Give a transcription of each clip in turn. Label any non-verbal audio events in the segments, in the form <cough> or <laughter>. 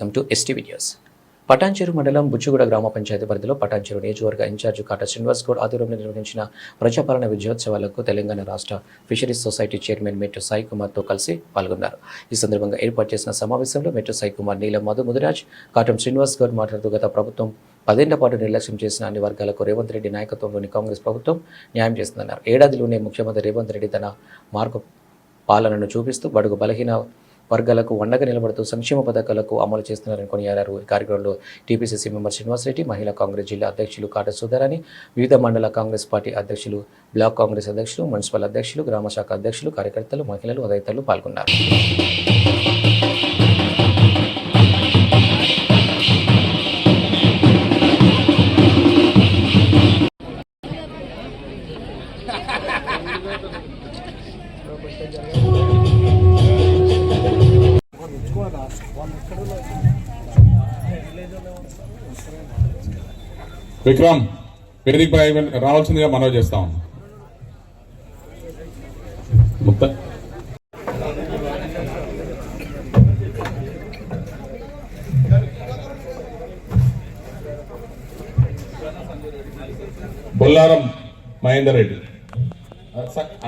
Welcome to ST videos Patancheru మండలం బుచ్చుగూడ గ్రామ పంచాయతీ పరిధిలో పటాన్చెరు నియోజకవర్గ ఇన్ఛార్జ్ కాట శ్రీనివాస్ గౌడ్ ఆధ్వర్యంలో నిర్వహించిన ప్రజాపాలన విజయోత్సవాలకు తెలంగాణ రాష్ట్ర ఫిషరీస్ సొసైటీ చైర్మన్ మెట్టు సాయి కుమార్తో కలిసి పాల్గొన్నారు. ఈ సందర్భంగా ఏర్పాటు చేసిన సమావేశంలో మెట్టు సాయి కుమార్ నీలం మధు ముదిరాజ్ కాటం శ్రీనివాస్ గౌడ్ మాట్లాడుతూ గత ప్రభుత్వం పదేళ్ళ పాటు నిర్లక్ష్యం చేసిన అన్ని వర్గాలకు రేవంత్ రెడ్డి నాయకత్వంలోని కాంగ్రెస్ ప్రభుత్వం న్యాయం చేస్తుందన్నారు. ఏడాదిలోనే ముఖ్యమంత్రి రేవంత్ రెడ్డి తన మార్గ పాలనను చూపిస్తూ బడుగు బలహీన వర్గాలకు వండగా నిలబడుతూ సంక్షేమ పథకాలకు అమలు చేస్తున్నారని కొనియాడారు. ఈ కార్యక్రమంలో టీపీసీసీ మెంబర్ శ్రీనివాసరెడ్డి మహిళా కాంగ్రెస్ జిల్లా అధ్యక్షులు కాట సుధారాణి వివిధ మండల కాంగ్రెస్ పార్టీ అధ్యక్షులు బ్లాక్ కాంగ్రెస్ అధ్యక్షులు మున్సిపల్ అధ్యక్షులు గ్రామ శాఖ అధ్యక్షులు కార్యకర్తలు మహిళలు తదితరులు పాల్గొన్నారు. <laughs> విక్రమ్ వేదిక పై రావాల్సిందిగా మనవి చేస్తాం. ముక్త. బొల్లారం మహేందర్ రెడ్డి.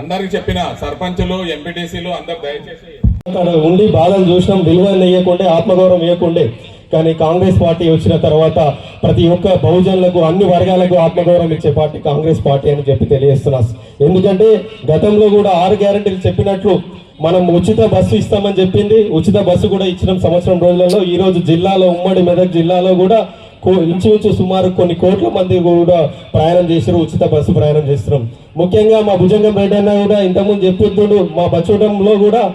అందరికి చెప్పిన సర్పంచులు ఎంపీటీసీలు అందరు దయచేసి తన ఉండి బాధలు చూసినాం విలువలు ఇవ్వకుండే ఆత్మగౌరవం ఇవ్వకుండే. కానీ కాంగ్రెస్ పార్టీ వచ్చిన తర్వాత ప్రతి ఒక్క బహుజనులకు అన్ని వర్గాలకు ఆత్మగౌరవం ఇచ్చే పార్టీ కాంగ్రెస్ పార్టీ అని చెప్పి తెలియజేస్తున్నా. ఎందుకంటే గతంలో కూడా ఆరు గ్యారంటీలు చెప్పినట్లు మనం ఉచిత బస్సు ఇస్తామని చెప్పింది. ఉచిత బస్సు కూడా ఇచ్చిన సంవత్సరం రోజులలో. ఈ రోజు జిల్లాలో ఉమ్మడి మెదక్ జిల్లాలో కూడా కో- ఇంచుమించు సుమారు కొన్ని కోట్ల మంది కూడా ప్రయాణం చేసారు ఉచిత బస్సు ప్రయాణం చేస్తున్నాం ముఖ్యంగా మా భుజంగం రెడ్డి అన్న కూడా ఇంతకుముందు చెప్పిద్దుడు మా బచ్చుడంలో కూడా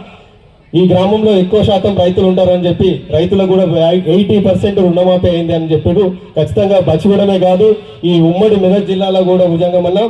ఈ గ్రామంలో ఎక్కువ శాతం రైతులు ఉంటారని చెప్పి రైతులకు కూడా ఎయిటీ పర్సెంట్ రుణమాఫీ అయింది అని చెప్పాడు ఖచ్చితంగా బచ్చిగూడమే కాదు ఈ ఉమ్మడి మెదక్ జిల్లాలో కూడా భుజంగమన్నా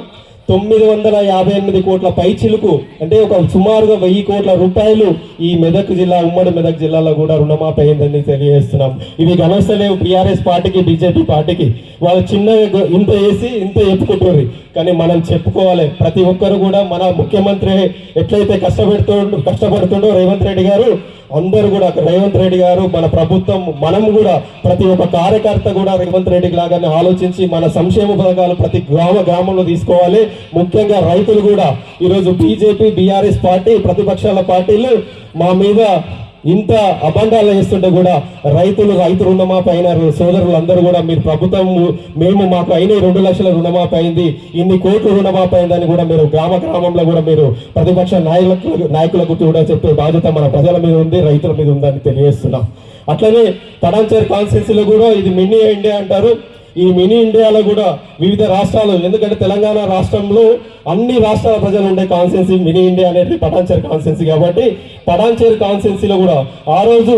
తొమ్మిది వందల యాభై ఎనిమిది కోట్ల పైచిలుకు అంటే ఒక సుమారుగా వెయ్యి కోట్ల రూపాయలు ఈ మెదక్ జిల్లా ఉమ్మడి మెదక్ జిల్లాలో కూడా రుణమాఫీ అయిందని తెలియజేస్తున్నాం. ఇవి గమనిస్తలేవు టీఆర్ఎస్ పార్టీకి బీజేపీ పార్టీకి. వాళ్ళు చిన్న ఇంత వేసి ఇంత చెప్పుకుంటారు కానీ మనం చెప్పుకోవాలి. ప్రతి ఒక్కరు కూడా మన ముఖ్యమంత్రి ఎట్లయితే కష్టపెడుతుండో కష్టపడుతుండో రేవంత్ రెడ్డి గారు అందరూ కూడా రేవంత్ రెడ్డి గారు మన ప్రభుత్వం మనం కూడా ప్రతి ఒక్క కార్యకర్త కూడా రేవంత్ రెడ్డి లాగానే ఆలోచించి మన సంక్షేమ పథకాలు ప్రతి గ్రామ గ్రామంలో తీసుకోవాలి. ముఖ్యంగా రైతులు కూడా ఈరోజు బీజేపీ బీఆర్ఎస్ పార్టీ ప్రతిపక్షాల పార్టీలు మా మీద ఇంత అబండాలు వేస్తుంటే కూడా రైతులు రైతు రుణమాఫీ అయినారు. సోదరులందరూ కూడా మీరు ప్రభుత్వం మేము మాకు అయిన రెండు లక్షల రుణమాఫీ అయింది. ఇన్ని కోట్లు రుణమాఫీ అయిందని కూడా మీరు గ్రామ గ్రామంలో కూడా మీరు ప్రతిపక్ష నాయకులకు నాయకులకు కూడా చెప్పే బాధ్యత మన ప్రజల మీద ఉంది రైతుల మీద ఉందని తెలియజేస్తున్నాం. అట్లనే తడాంచర్ కాన్స్టిట్యూన్సీలో కూడా ఇది మినీ ఇండియా అంటారు. ఈ మినీ ఇండియాలో కూడా వివిధ రాష్ట్రాలు ఎందుకంటే తెలంగాణ రాష్ట్రంలో అన్ని రాష్ట్రాల ప్రజలు ఉండే కాన్సెన్సీ మినీ ఇండియా అనేది పటాన్చేరు కాన్స్టిట్యున్సీ కాబట్టి పటాన్చేరు కాన్స్టిట్యున్సీలో కూడా ఆ రోజు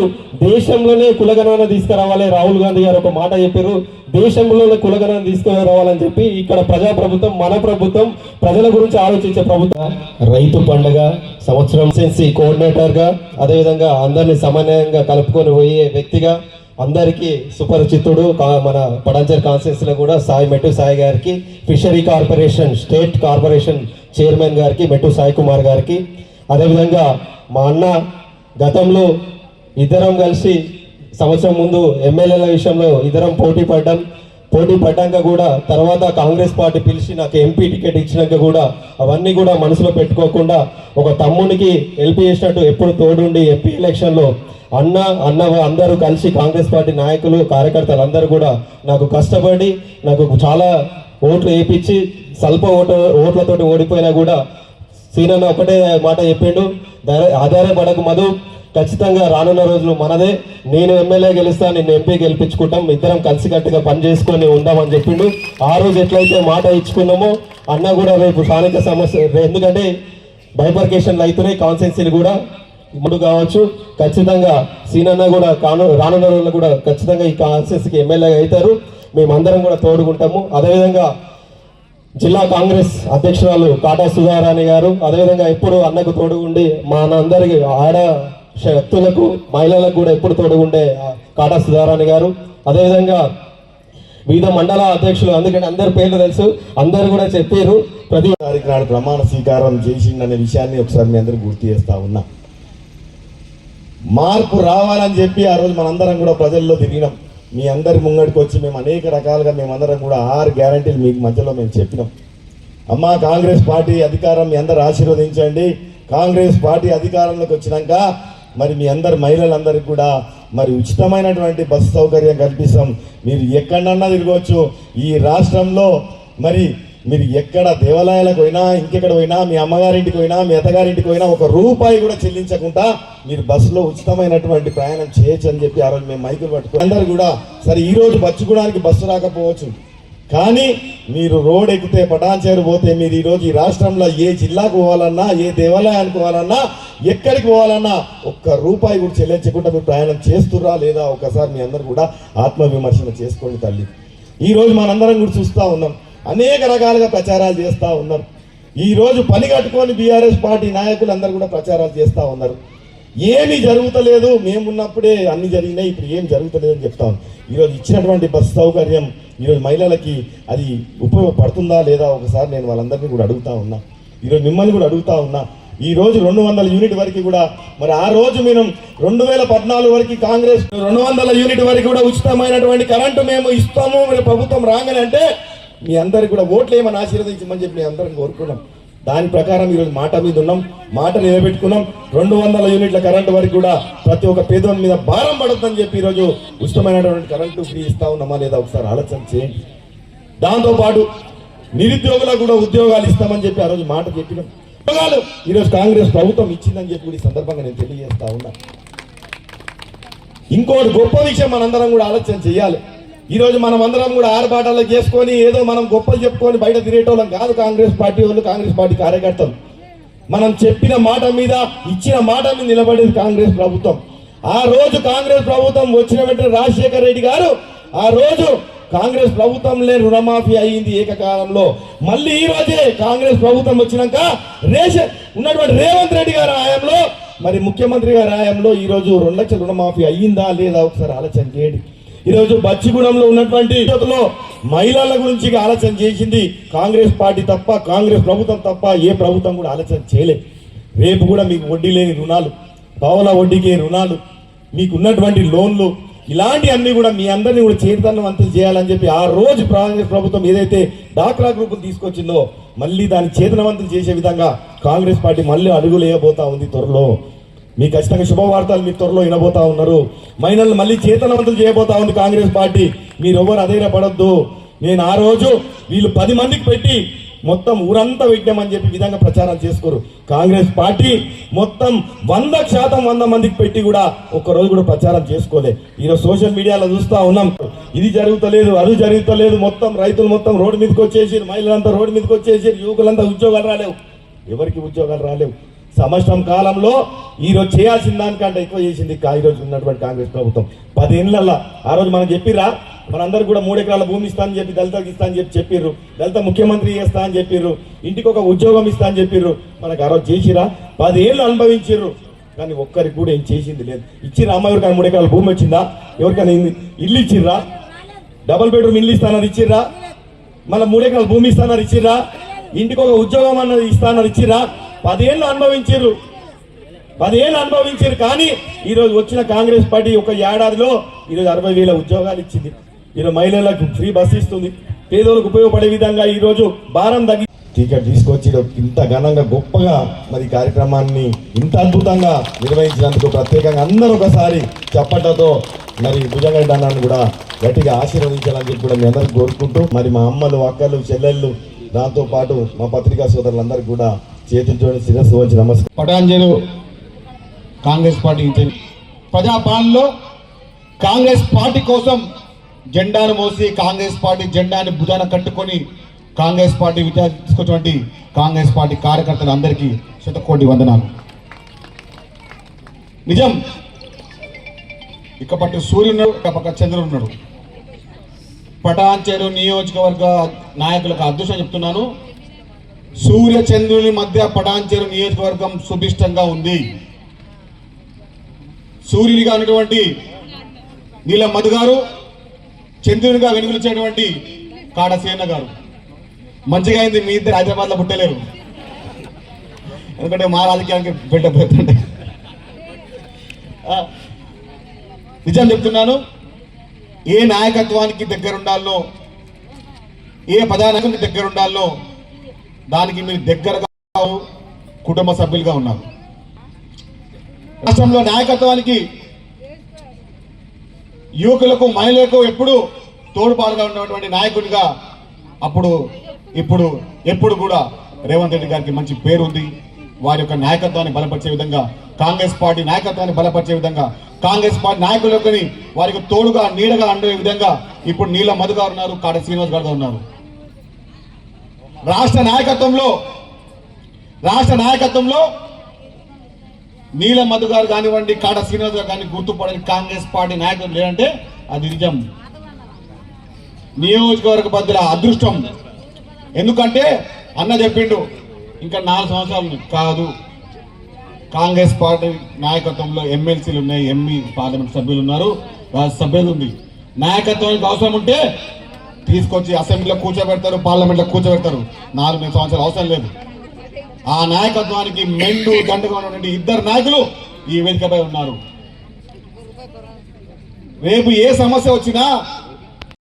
దేశంలోనే కులగణన తీసుకురావాలి. రాహుల్ గాంధీ గారు ఒక మాట చెప్పారు. దేశంలోనే కులగణన తీసుకురావాలని చెప్పి ఇక్కడ ప్రజా ప్రభుత్వం మన ప్రభుత్వం ప్రజల గురించి ఆలోచించే ప్రభుత్వం. రైతు పండుగ సంవత్సరం సెన్సీ కోఆర్డినేటర్గా అదేవిధంగా అందరినీ సమన్వయంగా కలుపుకొని పోయే వ్యక్తిగా అందరికీ సుపరిచితుడు కా- మన పడంజర్ కాన్స్టిట్యూన్సీలో కూడా సాయి మెట్టు సాయి గారికి fishery corporation state corporation chairman గారికి మెట్టు సాయి కుమార్ గారికి. అదేవిధంగా మా అన్న గతంలో ఇద్దరం కలిసి సంవత్సరం ముందు ఎమ్మెల్యేల విషయంలో ఇద్దరం పోటీ పడ్డాం పోటీ పడ్డాక కూడా తర్వాత కాంగ్రెస్ పార్టీ పిలిచి నాకు ఎంపీ టికెట్ ఇచ్చినాక కూడా అవన్నీ కూడా మనసులో పెట్టుకోకుండా ఒక తమ్మునికి ఎల్పీ చేసినట్టు ఎప్పుడు తోడుండి ఎంపీ ఎలక్షన్లో అన్న అన్న అందరూ కలిసి కాంగ్రెస్ పార్టీ నాయకులు కార్యకర్తలు అందరూ కూడా నాకు కష్టపడి నాకు చాలా ఓట్లు వేయించి స్వల్ప ఓటు ఓట్లతోటి ఓడిపోయినా కూడా సీనన్న ఒకటే మాట చెప్పిండు ధైర్య- ఆధారపడకు మధు. ఖచ్చితంగా రానున్న రోజులు మనదే. నేను ఎమ్మెల్యే గెలుస్తా నిన్ను ఎంపీ గెలిపించుకుంటాం. ఇద్దరం కలిసికట్టుగా పని చేసుకొని ఉందామని చెప్పిండు. ఆ రోజు ఎట్లయితే మాట ఇచ్చుకున్నామో అన్న కూడా రేపు స్థానిక సమస్య ఎందుకంటే బైపర్కేషన్లు అవుతున్నాయి కాన్సెన్సీలు కూడా ఇప్పుడు కావచ్చు. ఖచ్చితంగా సీనన్న కూడా కాను రానున్న రోజుల్లో కూడా ఖచ్చితంగా ఈ కాన్సెన్స్కి ఎమ్మెల్యే అవుతారు. మేమందరం కూడా తోడుకుంటాము. అదేవిధంగా జిల్లా కాంగ్రెస్ అధ్యక్షురాలు కాటా సుధారాణి గారు అదేవిధంగా ఎప్పుడు అన్నకు తోడు ఉండి మా అందరికి ఆడ శక్తులకు మహిళలకు కూడా ఎప్పుడు తోడు ఉండే కాటా సుధారాణి గారు. అదేవిధంగా వివిధ మండల అధ్యక్షులు అందుకని అందరి పేర్లు తెలుసు. అందరు కూడా చెప్పారు. ప్రతి తారీఖు నాడు ప్రమాణ స్వీకారం చేసిండనే విషయాన్ని ఒకసారి మీ అందరూ గుర్తు చేస్తా ఉన్నా. మార్పు రావాలని చెప్పి ఆ రోజు మనందరం కూడా ప్రజల్లో తిరిగినాం. మీ అందరి ముంగడికి వచ్చి మేము అనేక రకాలుగా మేమందరం కూడా ఆరు గ్యారంటీలు మీకు మధ్యలో మేము చెప్పినాం. అమ్మా కాంగ్రెస్ పార్టీ అధికారం మీ అందరు ఆశీర్వదించండి. కాంగ్రెస్ పార్టీ అధికారంలోకి వచ్చినాక మరి మీ అందరు మహిళలందరికీ కూడా మరి ఉచితమైనటువంటి బస్సు సౌకర్యం కల్పిస్తాం. మీరు ఎక్కడన్నా తిరగవచ్చు. ఈ రాష్ట్రంలో మరి మీరు ఎక్కడ దేవాలయాలకు పోయినా ఇంకెక్కడ పోయినా మీ అమ్మగారింటికి పోయినా మీ అత్తగారింటికి పోయినా ఒక రూపాయి కూడా చెల్లించకుండా మీరు బస్సులో ఉచితమైనటువంటి ప్రయాణం చేయొచ్చు అని చెప్పి ఆ రోజు మేము మైకులు పట్టుకుని అందరు కూడా సరే ఈ రోజు బచ్చుకోవడానికి బస్సు రాకపోవచ్చు. కానీ మీరు రోడ్ ఎక్కితే పటాన్చేరు పోతే మీరు ఈరోజు ఈ రాష్ట్రంలో ఏ జిల్లాకు పోవాలన్నా ఏ దేవాలయానికి పోవాలన్నా ఎక్కడికి పోవాలన్నా ఒక్క రూపాయి కూడా చెల్లించకుండా మీరు ప్రయాణం చేస్తురా లేదా ఒకసారి మీ అందరు కూడా ఆత్మవిమర్శన చేసుకోండి తల్లి. ఈరోజు మనందరం కూడా చూస్తూ ఉన్నాం. అనేక రకాలుగా ప్రచారాలు చేస్తూ ఉన్నారు. ఈరోజు పని కట్టుకొని బీఆర్ఎస్ పార్టీ నాయకులు అందరూ కూడా ప్రచారాలు చేస్తూ ఉన్నారు. ఏమీ జరుగుతలేదు. మేమున్నప్పుడే అన్ని జరిగినాయి. ఇప్పుడు ఏం జరుగుతలేదు అని చెప్తాం. ఈరోజు ఇచ్చినటువంటి బస్సు సౌకర్యం ఈరోజు మహిళలకి అది ఉపయోగపడుతుందా లేదా ఒకసారి నేను వాళ్ళందరినీ కూడా అడుగుతా ఉన్నా. ఈరోజు మిమ్మల్ని కూడా అడుగుతా ఉన్నా. ఈ రోజు రెండు వందల యూనిట్ వరకు కూడా మరి ఆ రోజు మేము రెండు వేల పద్నాలుగు వరకు కాంగ్రెస్ రెండు వందల యూనిట్ వరకు కూడా ఉచితమైనటువంటి కరెంటు మేము ఇస్తాము. మరి ప్రభుత్వం రాగానే అంటే మీ అందరికి కూడా ఓట్లు ఏమని ఆశీర్వదించమని చెప్పి మీ అందరం కోరుకున్నాం. దాని ప్రకారం ఈరోజు మాట మీద ఉన్నాం. మాట నిలబెట్టుకున్నాం. రెండు వందల యూనిట్ల కరెంటు వరకు కూడా ప్రతి ఒక్క పేదోని మీద భారం పడుతుందని చెప్పి ఈరోజు ఉచితమైనటువంటి కరెంటు ఫ్రీ ఇస్తా ఉన్నామా లేదా ఒకసారి ఆలోచన చేయండి. దాంతోపాటు నిరుద్యోగులకు కూడా ఉద్యోగాలు ఇస్తామని చెప్పి ఆ రోజు మాట చెప్పినాం. ఉద్యోగాలు ఈరోజు కాంగ్రెస్ ప్రభుత్వం ఇచ్చిందని చెప్పి కూడా ఈ సందర్భంగా నేను తెలియజేస్తా ఉన్నా. ఇంకోటి గొప్ప విషయం మనందరం కూడా ఆలోచన చేయాలి. ఈరోజు మనం అందరం కూడా ఆరుబాటలు చేసుకొని ఏదో మనం గొప్పలు చెప్పుకొని బయట తిరిగేటోళ్ళం కాదు కాంగ్రెస్ పార్టీ వాళ్ళు కాంగ్రెస్ పార్టీ కార్యకర్తలు. మనం చెప్పిన మాట మీద ఇచ్చిన మాట మీద నిలబడేది కాంగ్రెస్ ప్రభుత్వం. ఆ రోజు కాంగ్రెస్ ప్రభుత్వం వచ్చిన వెంటనే రాజశేఖర రెడ్డి గారు ఆ రోజు కాంగ్రెస్ ప్రభుత్వంలో రుణమాఫీ అయ్యింది ఏకకాలంలో. మళ్ళీ ఈ రోజే కాంగ్రెస్ ప్రభుత్వం వచ్చినాక రేషన్ ఉన్నటువంటి రేవంత్ రెడ్డి గారి హయాంలో మరి ముఖ్యమంత్రి గారి హయాంలో ఈరోజు రెండు లక్షల రుణమాఫీ అయ్యిందా లేదా ఒకసారి ఆలోచన చేయండి. ఈరోజు బచ్చిగూడెంలో ఉన్నటువంటి మహిళల గురించి ఆలోచన చేసింది కాంగ్రెస్ పార్టీ తప్ప కాంగ్రెస్ ప్రభుత్వం తప్ప ఏ ప్రభుత్వం కూడా ఆలోచన చేయలేదు. రేపు కూడా మీకు వడ్డీ లేని రుణాలు పావుల వడ్డీకే రుణాలు మీకు ఉన్నటువంటి లోన్లు ఇలాంటి అన్ని కూడా మీ అందరినీ కూడా చేతనవంతం చేయాలని చెప్పి ఆ రోజు కాంగ్రెస్ ప్రభుత్వం ఏదైతే డాక్రా గ్రూపులు తీసుకొచ్చిందో మళ్ళీ దాన్ని చేతనవంతం చేసే విధంగా కాంగ్రెస్ పార్టీ మళ్ళీ అడుగులేయబోతా ఉంది త్వరలో. మీ ఖచ్చితంగా శుభవార్తలు మీ త్వరలో వినబోతా ఉన్నారు. మైనల్ని మళ్ళీ చేతనవంతులు చేయబోతా ఉంది కాంగ్రెస్ పార్టీ. మీరు ఎవరు అధైర్యపడొద్దు నేను ఆ రోజు వీళ్ళు పది మందికి పెట్టి మొత్తం ఊరంతా పెట్టామని చెప్పి విధంగా ప్రచారం చేసుకోరు. కాంగ్రెస్ పార్టీ మొత్తం వంద శాతం వంద మందికి పెట్టి కూడా ఒక్క రోజు కూడా ప్రచారం చేసుకోలే. ఈరోజు సోషల్ మీడియాలో చూస్తూ ఉన్నాం. ఇది జరుగుతలేదు అది జరుగుతలేదు. మొత్తం రైతులు మొత్తం రోడ్డు మీదకి వచ్చేసి మహిళలంతా రోడ్డు మీదకి వచ్చేసి యువకులంతా ఉద్యోగాలు రాలేవు. ఎవరికి ఉద్యోగాలు రాలేవు? సంవత్సరం కాలంలో ఈరోజు చేయాల్సిన దానికంటే ఎక్కువ చేసింది ఈరోజు ఈ రోజు ఉన్నటువంటి కాంగ్రెస్ ప్రభుత్వం. పదేళ్ళల్లో ఆ రోజు మనం చెప్పిర్రా మనందరూ కూడా మూడు ఎకరాల భూమి ఇస్తా అని చెప్పి దళితకి ఇస్తా అని చెప్పి చెప్పిర్రు. దళిత ముఖ్యమంత్రి చేస్తా అని చెప్పిర్రు. ఇంటికి ఒక ఉద్యోగం ఇస్తా అని చెప్పిర్రు. మనకు ఆ రోజు చేసిరా పదేళ్ళు అనుభవించిర్రు. కానీ ఒక్కరికి కూడా ఏం చేసింది లేదు. ఇచ్చిర్రా అమ్మ ఎవరికైనా మూడు ఎకరాల భూమి వచ్చిందా? ఎవరికైనా ఇల్లు- ఇచ్చిర్రా? డబుల్ బెడ్రూమ్ ఇల్లు ఇస్తానని ఇచ్చిర్రా? మళ్ళీ మూడు ఎకరాల భూమి ఇస్తానని ఇచ్చిర్రా? ఇంటికి ఒక ఉద్యోగం అన్నది ఇస్తానని ఇచ్చిర్రా? పదేళ్ళు అనుభవించారు పదేళ్ళు అనుభవించారు కానీ ఈరోజు వచ్చిన కాంగ్రెస్ పార్టీ ఒక ఏడాదిలో ఈరోజు అరవై వేల ఉద్యోగాలు ఇచ్చింది. ఈరోజు మహిళలకు ఫ్రీ బస్ ఇస్తుంది. పేదోళ్ళకు ఉపయోగపడే విధంగా ఈరోజు భారం తగ్గి టికెట్ తీసుకొచ్చి ఇంత ఘనంగా గొప్పగా మరి కార్యక్రమాన్ని ఇంత అద్భుతంగా నిర్వహించినందుకు ప్రత్యేకంగా అందరూ ఒకసారి చప్పట్లతో మరి భుజంగడ్డ అన్నాను కూడా గట్టిగా ఆశీర్వదించాలని చెప్పి కూడా మీ అందరికి కోరుకుంటూ మరి మా అమ్మలు అక్కలు చెల్లెళ్ళు దాంతో పాటు మా పత్రికా సోదరులందరికీ కూడా చేతులు జోడి శిరస్సు వచ్చి నమస్కారం పటాంజలు కాంగ్రెస్ పార్టీ ప్రజాపాలనలో కాంగ్రెస్ పార్టీ కోసం జెండాను మోసి కాంగ్రెస్ పార్టీ జెండాని భుజాన కట్టుకొని కాంగ్రెస్ పార్టీ విజయాలు తీసుకొచ్చినటువంటి కాంగ్రెస్ పార్టీ కార్యకర్తలు అందరికీ శతకోటి వందనాలు. నిజం ఇక పట్టు సూర్యుడు ఇక పక్క చంద్రుడు ఉన్నాడు. పటాన్చేరు నియోజకవర్గ నాయకులకు అదృష్టం చెప్తున్నాను. సూర్య చంద్రుని మధ్య పటాన్చేరు నియోజకవర్గం సుభిష్టంగా ఉంది. సూర్యునిగా ఉన్నటువంటి నీల మధు గారు చంద్రునిగా వెలుగులిచ్చేటువంటి కాడసేన గారు. మంచిగా అయింది మీ ఇద్దరు హైదరాబాద్లో పుట్టలేరు. ఎందుకంటే మా రాజకీయానికి పెట్టబోతుంటే నిజం చెప్తున్నాను ఏ నాయకత్వానికి దగ్గర ఉండాలో ఏ ప్రధానానికి దగ్గర ఉండాలో దానికి మీరు దగ్గరగా ఉన్నారు, కుటుంబ సభ్యులుగా ఉన్నారు. రాష్ట్రంలో నాయకత్వానికి యువకులకు మహిళలకు ఎప్పుడు తోడుపాటుగా ఉన్నటువంటి నాయకుడిగా అప్పుడు ఇప్పుడు ఎప్పుడు కూడా రేవంత్ రెడ్డి గారికి మంచి పేరు ఉంది. వారి యొక్క నాయకత్వాన్ని బలపరిచే విధంగా కాంగ్రెస్ పార్టీ నాయకత్వాన్ని బలపరిచే విధంగా కాంగ్రెస్ పార్టీ నాయకులకు వారికి తోడుగా నీడగా అండే విధంగా ఇప్పుడు నీళ్ళ మధు గారు ఉన్నారు కాడ శ్రీనివాస్ గారు ఉన్నారు. రాష్ట్ర నాయకత్వంలో రాష్ట్ర నాయకత్వంలో నీల మధు గారు కానివ్వండి కాడ శ్రీనివాస్ గారు కానీ గుర్తుపడని కాంగ్రెస్ పార్టీ నాయకులు లేదంటే అది నిజం. నియోజకవర్గ బద్దుల అదృష్టం. ఎందుకంటే అన్న చెప్పిండు ఇంకా నాలుగు సంవత్సరాలు కాదు. కాంగ్రెస్ పార్టీ నాయకత్వంలో ఎమ్మెల్సీలు ఉన్నాయి ఎంఈ పార్లమెంట్ సభ్యులు ఉన్నారు సభ్యులు ఉంది. నాయకత్వానికి అవసరం ఉంటే తీసుకొచ్చి అసెంబ్లీలో కూర్చోబెడతారు పార్లమెంట్లో కూర్చోబెడతారు. నాలుగు ఐదు సంవత్సరాలు అవసరం లేదు. ఆ నాయకత్వానికి మెండు దండగా ఉన్నటువంటి ఇద్దరు నాయకులు ఈ వేదికపై ఉన్నారు. రేపు ఏ సమస్య వచ్చినా